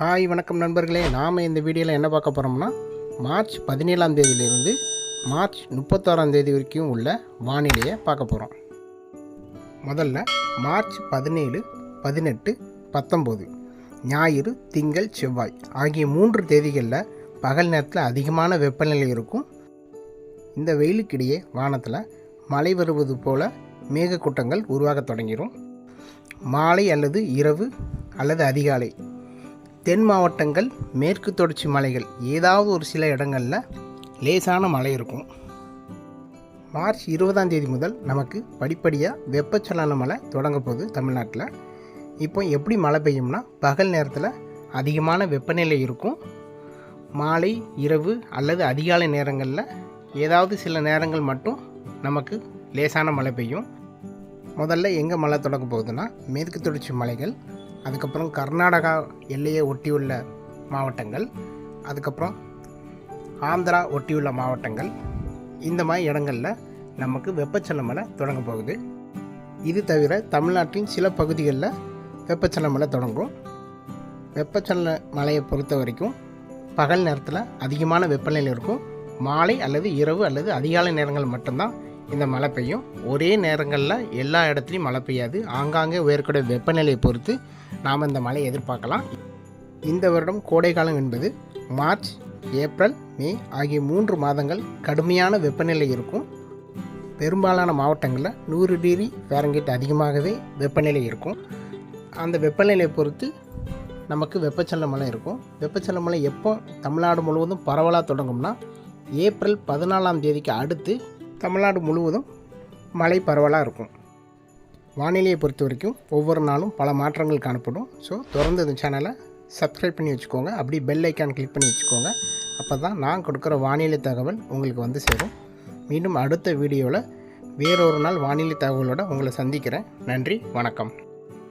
Hi வணக்கம் நண்பர்களே. நாம் இந்த வீடியோவில் என்ன பார்க்க போகிறோம்னா மார்ச் பதினேழாம் தேதியிலிருந்து மார்ச் முப்பத்தாறாம் தேதி வரைக்கும் உள்ள வானிலையை பார்க்க போகிறோம் முதல்ல மார்ச் பதினேழு பதினெட்டு பத்தொம்போது ஞாயிறு திங்கள் செவ்வாய் ஆகிய மூன்று தேதிகளில் பகல் நேரத்தில் அதிகமான வெப்பநிலை இருக்கும். இந்த வெயிலுக்கிடையே வானத்தில் மழை வருவது போல மேகக்கூட்டங்கள் உருவாகத் தொடங்கிடும் மாலை அல்லது இரவு அல்லது அதிகாலை தென் மாவட்டங்கள் மேற்கு தொடர்ச்சி மலைகள் ஏதாவது ஒரு சில இடங்களில் லேசான மழை இருக்கும். மார்ச் இருபதாம் தேதி முதல் நமக்கு படிப்படியாக வெப்பச்சலன மழை தொடங்க போகுது தமிழ்நாட்டில். இப்போ எப்படி மழை பெய்யும்னா பகல் நேரத்தில் அதிகமான வெப்பநிலை இருக்கும். மாலை இரவு அல்லது அதிகாலை நேரங்களில் ஏதாவது சில நேரங்கள் மட்டும் நமக்கு லேசான மழை பெய்யும். முதல்ல எங்கே மழை தொடங்க போகுதுன்னா மேற்கு தொடர்ச்சி மலைகள் அதுக்கப்புறம் கர்நாடகா எல்லையை ஒட்டியுள்ள மாவட்டங்கள் அதுக்கப்புறம் ஆந்திரா ஒட்டியுள்ள மாவட்டங்கள். இந்த மாதிரி இடங்களில் நமக்கு வெப்பச்சலன மழை தொடங்க போகுது. இது தவிர தமிழ்நாட்டின் சில பகுதிகளில் வெப்பச்சலன மழை தொடங்கும். வெப்பச்சலன மலையை பொறுத்த வரைக்கும் பகல் நேரத்தில் அதிகமான வெப்பநிலை இருக்கும். மாலை அல்லது இரவு அல்லது அதிகாலை நேரங்கள் மட்டும்தான் இந்த மழை பெய்யும். ஒரே நேரங்களில் எல்லா இடத்துலையும் மழை பெய்யாது. ஆங்காங்கே உயர்கூடிய வெப்பநிலையை பொறுத்து நாம் இந்த மழையை எதிர்பார்க்கலாம். இந்த வருடம் கோடைக்காலம் என்பது மார்ச் ஏப்ரல் மே ஆகிய மூன்று மாதங்கள் கடுமையான வெப்பநிலை இருக்கும். பெரும்பாலான மாவட்டங்களில் நூறு டிகிரி ஃபேரங்கேட் அதிகமாகவே வெப்பநிலை இருக்கும். அந்த வெப்பநிலையை பொறுத்து நமக்கு வெப்பச்சல மழை இருக்கும். வெப்பச்சல மழை எப்போ தமிழ்நாடு முழுவதும் பரவலாக தொடங்கும்னா ஏப்ரல் பதினாலாம் தேதிக்கு அடுத்து தமிழ்நாடு முழுவதும் மழை பரவலாக இருக்கும். வானிலையை பொறுத்த வரைக்கும் ஒவ்வொரு நாளும் பல மாற்றங்கள் காணப்படும். ஸோ தொடர்ந்து இந்த சேனலை சப்ஸ்கிரைப் பண்ணி வச்சுக்கோங்க. அப்படி பெல் ஐக்கான் கிளிக் பண்ணி வச்சுக்கோங்க. அப்போ தான் நான் கொடுக்குற வானிலை தகவல் உங்களுக்கு வந்து சேரும். மீண்டும் அடுத்த வீடியோவில் வேறொரு நாள் வானிலை தகவலோடு உங்களை சந்திக்கிறேன். நன்றி வணக்கம்.